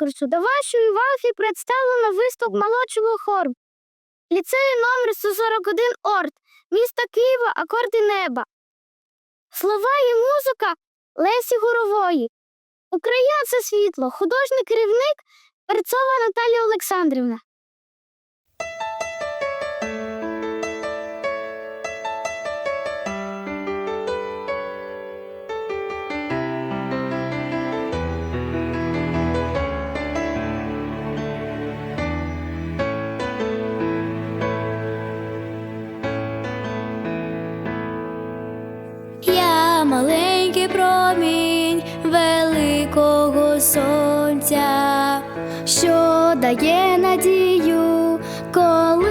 конкурсу до вашої уваги представлено виступ молодшого хору ліцею номер 141 Орт, міста Києва, акорди неба. Слова і музика Лесі Гурової. Україна це світло, художник керівник Перцова Наталія Олександрівна. маленький промінь великого сонця, що дає надію, коли.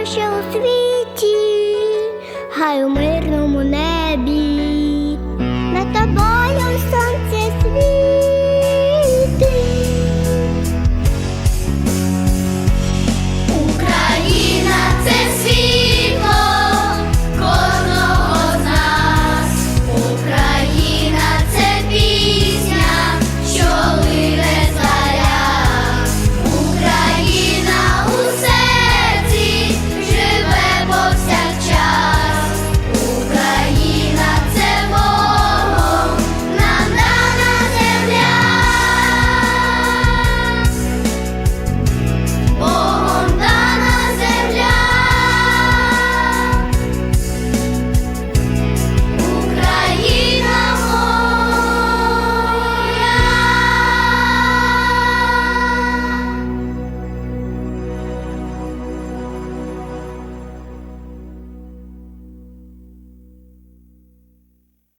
найкраще у світі, хай у ми.